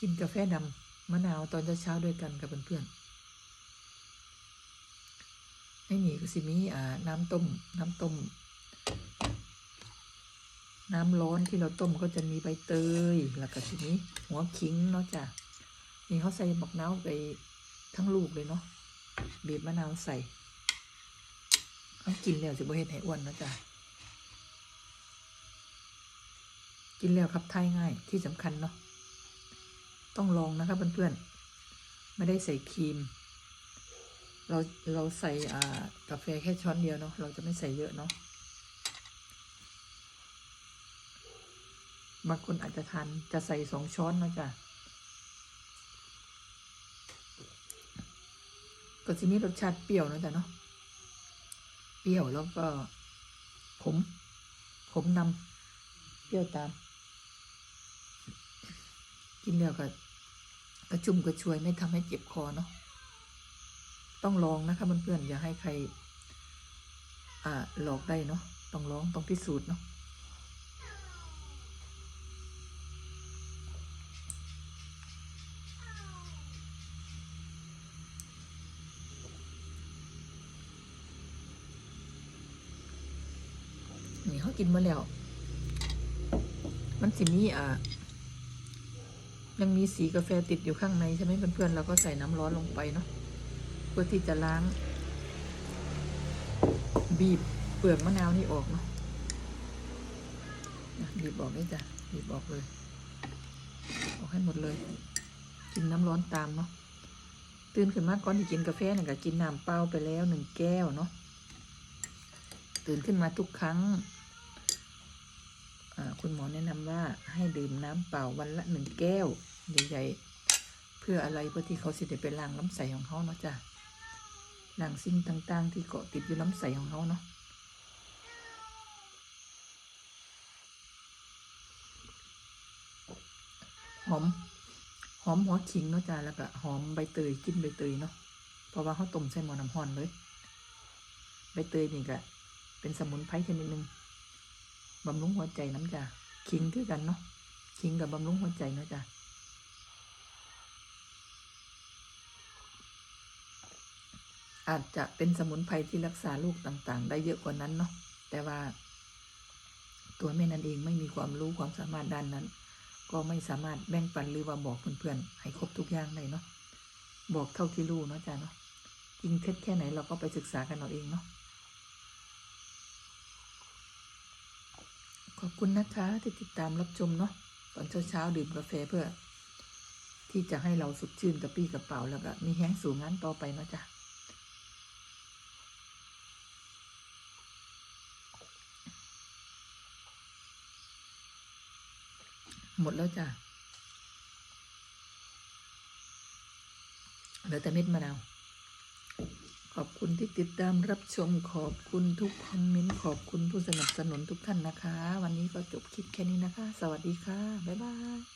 กินกาแฟดำมะนาวตอนเช้าๆด้วยกันกับเพื่อนๆไม่มีก็สิมีอ่าน้ำต้ม น้ำต้ม น้ำร้อนที่เราต้มก็จะมีใบเตยแล้วก็สิมีหัวขิงเนาะจ้ะนี่เขาใส่บักนาวไปทั้งลูกเลยเนาะบีบมะนาวใส่เขากินแล้วจะบ่เฮ็ดให้อ้วนเนาะจ้ะกินแล้วครับทายง่ายที่สำคัญเนาะ ต้องลองนะครับเพื่อนๆ ไม่ได้ใส่ครีม เราเราใส่อ่ากาแฟแค่ช้อนเดียวเนาะ เราจะไม่ใส่เยอะเนาะ บางคนอาจจะทานจะใส่สองช้อนนะจ๊ะก็จะมีรสชาติเปรี้ยวนะจ๊ะเนาะ เปรี้ยวแล้วก็ขม ขมนำเปรี้ยวตาม กินแล้วก็ กระชุ่มกระชวยไม่ทำให้เจ็บคอเนาะต้องลองนะคะเพื่อนๆอย่าให้ใครอ่าหลอกได้เนาะต้องลองต้องพิสูจน์เนาะนี่เขากินมาแล้ว มันสิมีอ่า ยังมีสีกาแฟติดอยู่ข้างในใช่ไหมเพื่อนๆเราก็ใส่น้ำร้อนลงไปเนาะเพื่อที่จะล้าง บีบเปลือกมะนาวนี่ออกเนาะบีบออกได้จ้ะบีบออกเลย ออกให้หมดเลย กินน้ำร้อนตามเนาะตื่นขึ้นมาก่อนที่กินกาแฟเนี่ยก็กินน้ำเปล่าไปแล้วหนึ่งแก้วเนาะตื่นขึ้นมาทุกครั้ง คุณหมอแนะนำว่าให้ดื่มน้ำเปล่าวันละหนึ่งแก้วใหญ่ๆ เพื่ออะไรเพื่อที่เขาสิได้ไปล้างลำไส้ของเขาเนาะจ้ะล้างสิ่งต่างๆ ที่เกาะติดอยู่ลำไส้ของเขาเนาะหอมหอมหัวขิงเนาะจ้ะแล้วก็หอมใบเตยกินใบเตยเนาะเพราะว่าเขาต้มใส่หม้อน้ำร้อนเลยใบเตยนี่ก็เป็นสมุนไพรชนิดหนึ่ง บำรุงหัวใจน้ำจ้ะคิงคือกันเนาะคิงกับบำรุงหัวใจเนาะจ้ะอาจจะเป็นสมุนไพรที่รักษาโรคต่างๆ ได้เยอะกว่านั้นเนาะแต่ว่า ตัวแม่นันเองไม่มีความรู้ความสามารถด้านนั้น ก็ไม่สามารถแบ่งปันหรือว่าบอกเพื่อนๆให้ครบทุกอย่างได้เนาะบอกเท่าที่รู้เนาะจ้ะเนาะจริงเท็จแค่ไหนเราก็ไปศึกษากันเอาเองเนาะ ขอบคุณนะคะที่ติดตามรับชมเนาะตอนเช้าๆดื่มกาแฟเพื่อ ที่จะให้เราสดชื่นกระปี้กระเป๋าแล้วก็มีแห้งสูงงานต่อไปเนาะจ้ะหมดแล้วจ้ะเหลือแต่เม็ดมะนาว ขอบคุณที่ติดตามรับชมขอบคุณทุกคอมเมนต์ขอบคุณผู้สนับสนุนทุกท่านนะคะ วันนี้ก็จบคลิปแค่นี้นะคะ สวัสดีค่ะ บ๊ายบาย